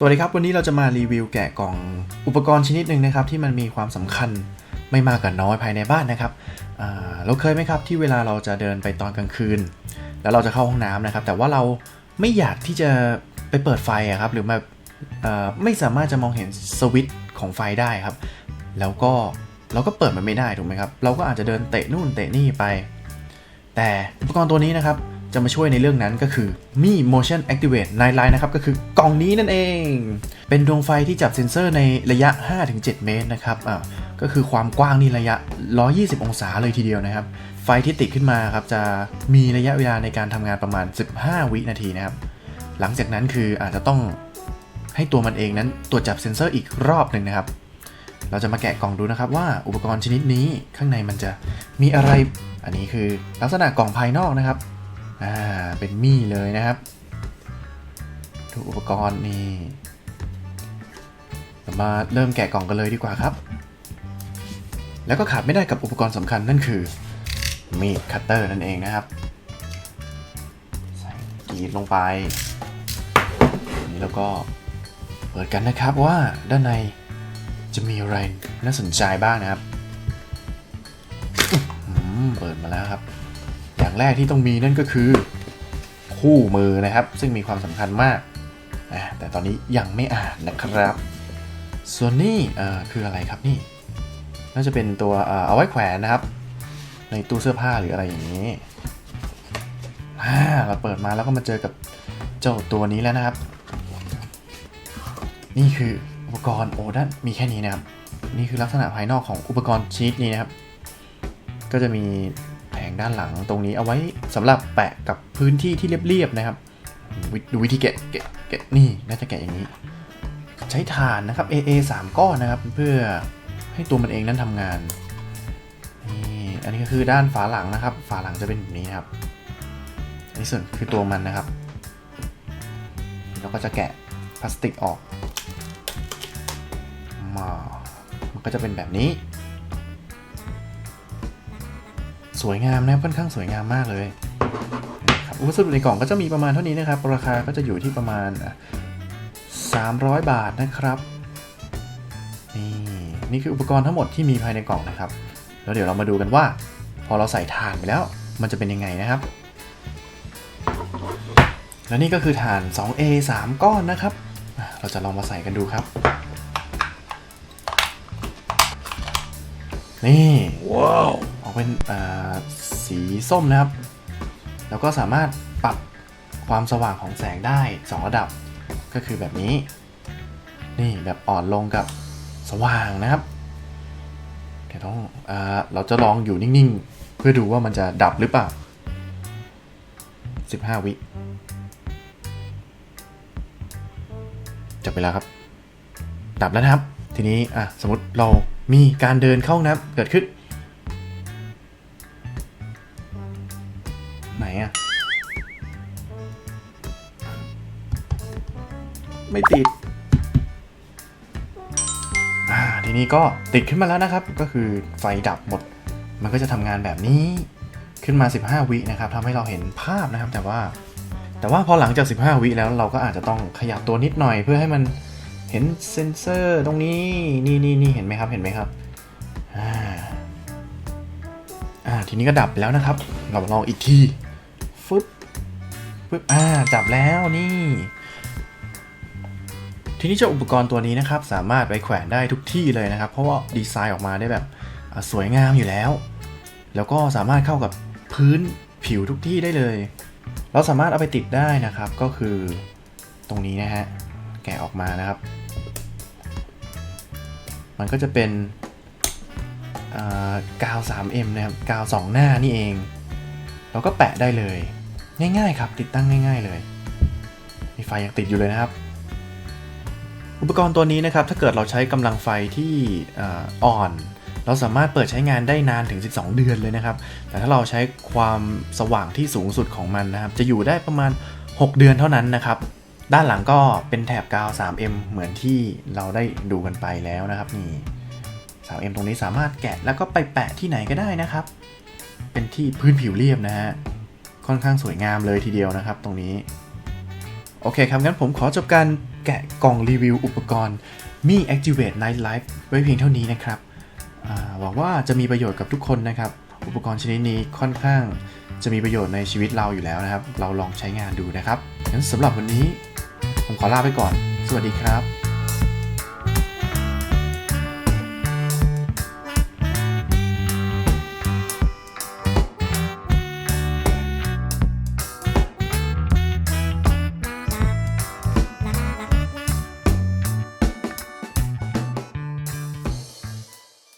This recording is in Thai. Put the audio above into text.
สวัสดีครับ วันนี้เราจะมารีวิวแกะกล่องอุปกรณ์ชนิดหนึ่งนะครับ ที่มันมีความสำคัญไม่มากกับน้อยภายในบ้านนะครับเราเคยไหมครับที่เวลาเราจะเดินไปตอนกลางคืน แล้วเราจะเข้าห้องน้ำนะครับ แต่ว่าเราไม่อยากที่จะไปเปิดไฟครับหรือมาเอ่ไม่สามารถจะมองเห็นสวิตช์ของไฟได้ครับ แล้วก็เราก็เปิดมันไม่ได้ถูกไหมครับเราก็อาจจะเดินเตะนู่นเตะนี่ไป แต่อุปกรณ์ตัวนี้นะครับ จะมาช่วยในเรื่องนั้นก็คือมี motion activate night light นะครับ ก็คือกล่องนี้นั่นเอง เป็นดวงไฟที่จับเซ็นเซอร์ในระยะ 5-7 เมตรนะครับอ่าก็คือความกว้างนี่ระยะ 120 องศาเลยทีเดียวนะครับ ไฟที่ติดขึ้นมาครับจะมีระยะเวลาในการทำงานประมาณ 15 วินาทีนะครับ หลังจากนั้นคืออาจจะต้องให้ตัวมันเองนั้นตรวจจับเซ็นเซอร์อีกรอบหนึ่งนะครับ เราจะมาแกะกล่องดูนะครับว่าอุปกรณ์ชนิดนี้ข้างในมันจะมีอะไร อันนี้คือลักษณะกล่องภายนอกนะครับ อ่า เป็นมี่เลยนะครับดูอุปกรณ์นี่เรามาเริ่มแกะกล่องกันเลยดีกว่าครับ แล้วก็ขาดไม่ได้กับอุปกรณ์สำคัญนั่นคือมีดคัตเตอร์นั่นเองนะครับ ใส่กรีดลงไปนี่แล้วก็เปิดกันนะครับว่าด้านในจะมีอะไรน่าสนใจบ้างนะครับ เปิดมาแล้วครับ แรกที่ต้องมีนั่นก็คือคู่มือนะครับ ซึ่งมีความสำคัญมากนะแต่ตอนนี้ยังไม่อ่านนะครับ ส่วนนี่คืออะไรครับนี่ น่าจะเป็นตัวเอาไว้แขวนนะครับ ในตู้เสื้อผ้าหรืออะไรอย่างนี้อ่าเราเปิดมาแล้วก็มาเจอกับเจ้าตัวนี้แล้วนะครับ นี่คืออุปกรณ์โอ้ด้านมีแค่นี้นะครับ นี่คือลักษณะภายนอกของอุปกรณ์ชนิดนี้นะครับ ก็จะมี งด้านหลังตรงนี้เอาไว้สำหรับแปะกับพื้นที่ที่เรียบๆนะครับ ดูวิธีแกะแกะแกะนี่น่าจะแกะอย่างนี้ ใช้ถ่านนะครับ AA 3 ก้อนนะครับ เพื่อให้ตัวมันเองนั้นทำงานนี่อันนี้ก็คือด้านฝาหลังนะครับ ฝาหลังจะเป็นแบบนี้นะครับอันนี้ส่วนคือตัวมันนะครับเราก็จะแกะพลาสติกออกมามันก็จะเป็นแบบนี้ สวยงามนะครับค่อนข้างสวยงามมากเลยครับวัสดุในกล่องก็จะมีประมาณเท่านี้นะครับ ราคาก็จะอยู่ที่ประมาณ 300 บาทนะครับ นี่นี่คืออุปกรณ์ทั้งหมดที่มีภายในกล่องนะครับ แล้วเดี๋ยวเรามาดูกันว่า พอเราใส่ถ่านไปแล้ว มันจะเป็นยังไงนะครับ และนี่ก็คือถ่าน 2A 3 ก้อนนะครับ เราจะลองมาใส่กันดูครับ นี่ ว้าว เป็นสีส้มนะครับ แล้วก็สามารถปรับความสว่างของแสงได้ 2 ระดับ ก็คือแบบนี้ นี่แบบอ่อนลงกับสว่างนะครับเดี๋ยวต้องอเราจะลองอยู่นิ่งๆ เพื่อดูว่ามันจะดับหรือเปล่า 15 วิจับเวลาครับ ดับแล้วนะครับ ทีนี้อะสมมติเรามีการเดินเข้าน้ำเกิดขึ้น อะไม่ติด อ่า ทีนี้ก็ติดขึ้นมาแล้วนะครับ ก็คือไฟดับหมด มันก็จะทำงานแบบนี้ขึ้นมา 15 วินะครับทำให้เราเห็นภาพนะครับ แต่ว่า แต่ว่าพอหลังจาก 15 วิแล้วเราก็อาจจะต้องขยับตัวนิดหน่อย เพื่อให้มันเห็นเซ็นเซอร์ตรงนี้ นี่นี่นี่เห็นไหมครับ เห็นไหมครับอ่าอ่า ทีนี้ก็ดับไปแล้วนะครับ เราลองอีกที ฟึบอ่าจับแล้วนี่ ทีนี้เจ้าอุปกรณ์ตัวนี้นะครับ สามารถไปแขวนได้ทุกที่เลยนะครับ เพราะว่าดีไซน์ออกมาได้แบบสวยงามอยู่แล้ว แล้วก็สามารถเข้ากับพื้นผิวทุกที่ได้เลย เราสามารถเอาไปติดได้นะครับ ก็คือตรงนี้นะฮะ แกะออกมานะครับ มันก็จะเป็นกาว 3M นะครับ กาว 2 หน้านี่เอง เราก็แปะได้เลย ง่ายๆครับ ติดตั้งง่ายๆเลยมีไฟยังติดอยู่เลยนะครับ อุปกรณ์ตัวนี้นะครับ ถ้าเกิดเราใช้กำลังไฟที่อ่อ่อน เราสามารถเปิดใช้งานได้นานถึง 12 เดือนเลยนะครับ แต่ถ้าเราใช้ความสว่างที่สูงสุดของมันนะครับ จะอยู่ได้ประมาณ 6 เดือนเท่านั้นนะครับ ด้านหลังก็เป็นแถบกาว 3M เหมือนที่เราได้ดูกันไปแล้วนะครับนี่ 3M ตรงนี้สามารถแกะแล้วก็ไปแปะที่ไหนก็ได้นะครับ เป็นที่พื้นผิวเรียบนะฮะ ค่อนข้างสวยงามเลยทีเดียวนะครับ ตรงนี้ โอเคครับงั้นผมขอจบการแกะกล่องรีวิวอุปกรณ์มี Activate Night Life ไว้เพียงเท่านี้นะครับหวังว่าจะมีประโยชน์กับทุกคนนะครับ อุปกรณ์ชนิดนี้ค่อนข้างจะมีประโยชน์ในชีวิตเราอยู่แล้วนะครับ เราลองใช้งานดูนะครับงั้นสำหรับวันนี้ ผมขอลาไปก่อน สวัสดีครับ